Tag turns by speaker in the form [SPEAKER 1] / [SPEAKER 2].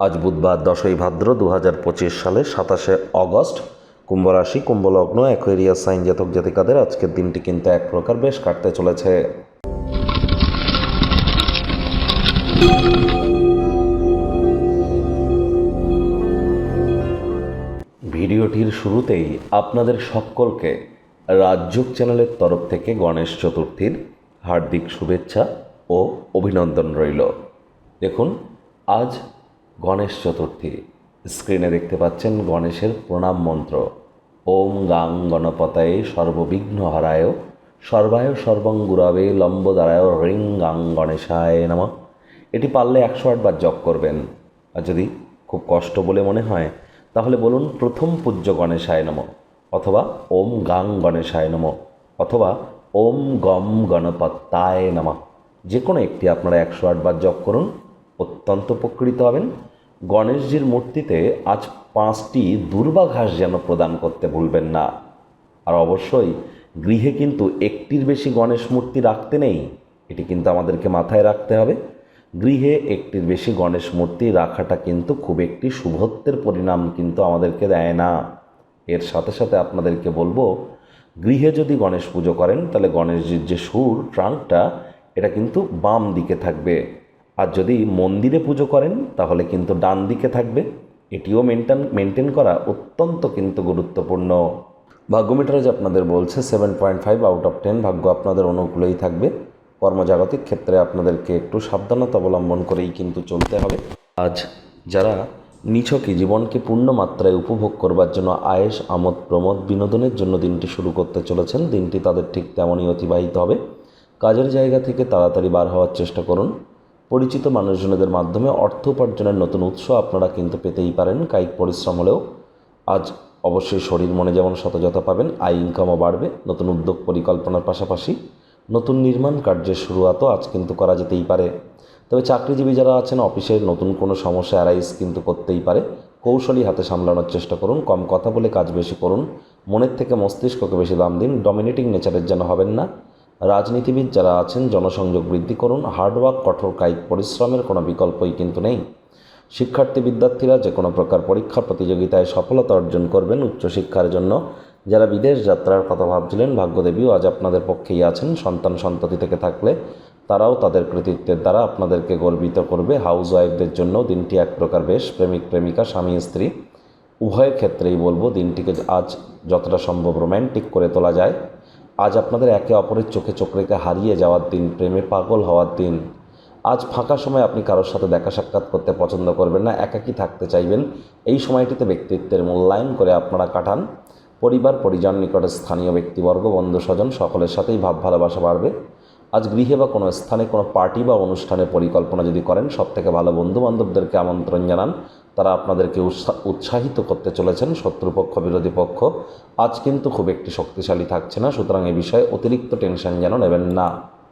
[SPEAKER 1] আজ বুধবার দশই ভাদ্র দু হাজার পঁচিশ সালে সাতাশে অগস্ট। কুম্ভ রাশি কুম্ভ লগ্ন অ্যাকোয়েরিয়াস সাইন জাতক জাতিকাদের আজকের দিনটি কিন্তু এক প্রকার বেশ কাটতে চলেছে। ভিডিওটির শুরুতেই আপনাদের সকলকে রাজযোগ চ্যানেলের তরফ থেকে গণেশ চতুর্থীর হার্দিক শুভেচ্ছা ও অভিনন্দন রইল। দেখুন, আজ গণেশ চতুর্থী। স্ক্রিনে দেখতে পাচ্ছেন গণেশের প্রণাম মন্ত্র। ওম গাং গণপতায় সর্ববিঘ্ন হরায় সর্বায় সর্বঙ্গুরাবে লম্বদারায় রিং গাং গণেশায় নম। এটি পারলে একশো আটবার জপ করবেন। আর যদি খুব কষ্ট বলে মনে হয়, তাহলে বলুন প্রথম পূজ্য গণেশায় নম, অথবা ওম গাং গণেশায় নম, অথবা ওম গম গণপত্তায় নম। যে কোনো একটি আপনারা একশো আটবার জপ করুন। অত্যন্ত উপকৃত হবেন। গণেশজির মূর্তিতে আজ পাঁচটি দুর্বাঘাস যেন প্রদান করতে ভুলবেন না। আর অবশ্যই গৃহে কিন্তু একটির বেশি গণেশ মূর্তি রাখতে নেই, এটি কিন্তু আমাদেরকে মাথায় রাখতে হবে। গৃহে একটির বেশি গণেশ মূর্তি রাখাটা কিন্তু খুব একটি শুভত্বের পরিণাম কিন্তু আমাদেরকে দেয় না। এর সাথে সাথে আপনাদেরকে বলব, গৃহে যদি গণেশ পুজো করেন, তাহলে গণেশজির যে সুর, ট্রাঙ্কটা, এটা কিন্তু বাম দিকে থাকবে। আর যদি মন্দিরে পুজো করেন, তাহলে কিন্তু ডান দিকে থাকবে। এটিও মেনটেন মেনটেন করা অত্যন্ত কিন্তু গুরুত্বপূর্ণ। ভাগ্যমিটার যে আপনাদের বলছে seven point five out of ten ভাগ্য আপনাদের অনুকূলেই থাকবে। কর্মজাগতিক ক্ষেত্রে আপনাদেরকে একটু সাবধানতা অবলম্বন করেই কিন্তু চলতে হবে। আজ যারা নিছকই জীবনকে পূর্ণ মাত্রায় উপভোগ করবার জন্য আয়েস, আমোদ, প্রমোদ, বিনোদনের জন্য দিনটি শুরু করতে চলেছেন, দিনটি তাদের ঠিক তেমনই অতিবাহিত হবে। কাজের জায়গা থেকে তাড়াতাড়ি বার হওয়ার চেষ্টা করুন। পরিচিত মানুষজনদের মাধ্যমে অর্থ উপার্জনের নতুন উৎস আপনারা কিন্তু পেতেই পারেন। কায়িক পরিশ্রম হলেও আজ অবশ্যই শরীর মনে যেমন সতজতা পাবেন, আয় ইনকামও বাড়বে। নতুন উদ্যোগ পরিকল্পনার পাশাপাশি নতুন নির্মাণ কার্যের শুরুয়াতও আজ কিন্তু করা যেতেই পারে। তবে চাকরিজীবী যারা আছেন, অফিসের নতুন কোনো সমস্যা অ্যারাইজ কিন্তু করতেই পারে। কৌশলী হাতে সামলানোর চেষ্টা করুন, কম কথা বলে কাজ বেশি করুন, মনের থেকে মস্তিষ্ককে বেশি দাম দিন ডমিনেটিং নেচারের যেন হবেন না। রাজনীতিবিদ যারা আছেন, জনসংযোগ বৃদ্ধি করুন, হার্ডওয়ার্ক, কঠোর কায়িক পরিশ্রমের কোনো বিকল্পই কিন্তু নেই। শিক্ষার্থী বিদ্যার্থীরা যে কোনো প্রকার পরীক্ষা প্রতিযোগিতায় সফলতা অর্জন করবেন উচ্চশিক্ষার জন্য। যারা বিদেশ যাত্রার কথা ভাবছিলেন, ভাগ্যদেবীও আজ আপনাদের পক্ষেই আছেন। সন্তান সন্ততি থেকে থাকলে তারাও তাদের কৃতিত্বের দ্বারা আপনাদেরকে গর্বিত করবে। হাউস ওয়াইফদের জন্য দিনটি এক প্রকার বেশ প্রেমিক প্রেমিকা, স্বামী, স্ত্রী। উভয়ের ক্ষেত্রেই বলব, দিনটিকে আজ যতটা সম্ভব রোম্যান্টিক করে তোলা যায়। আজ আপনাদের একে অপরের চোখে চোখ রেখে হারিয়ে যাওয়ার দিন, প্রেমে পাগল হওয়ার দিন। আজ ফাঁকা সময় আপনি কারোর সাথে দেখা সাক্ষাৎ করতে পছন্দ করবেন না, একাকী থাকতে চাইবেন। এই সময়টিতে ব্যক্তিত্বের মূল্যায়ন করে আপনারা কাটান। পরিবার, পরিজন, নিকটে স্থানীয় ব্যক্তিবর্গ বন্ধু স্বজন সকলের সাথেই ভাব ভালোবাসা বাড়বে। আজ গৃহে বা কোনো স্থানে কোনো পার্টি বা অনুষ্ঠানের পরিকল্পনা যদি করেন সব থেকে ভালো বন্ধু বান্ধবদেরকে আমন্ত্রণ জানান। তারা আপনাদেরকে উৎসাহিত করতে চলেছেন, শত্রুপক্ষ, বিরোধী পক্ষ। আজ কিন্তু খুব একটি শক্তিশালী থাকছে না, সুতরাং এ বিষয়ে অতিরিক্ত টেনশন যেন নেবেন না।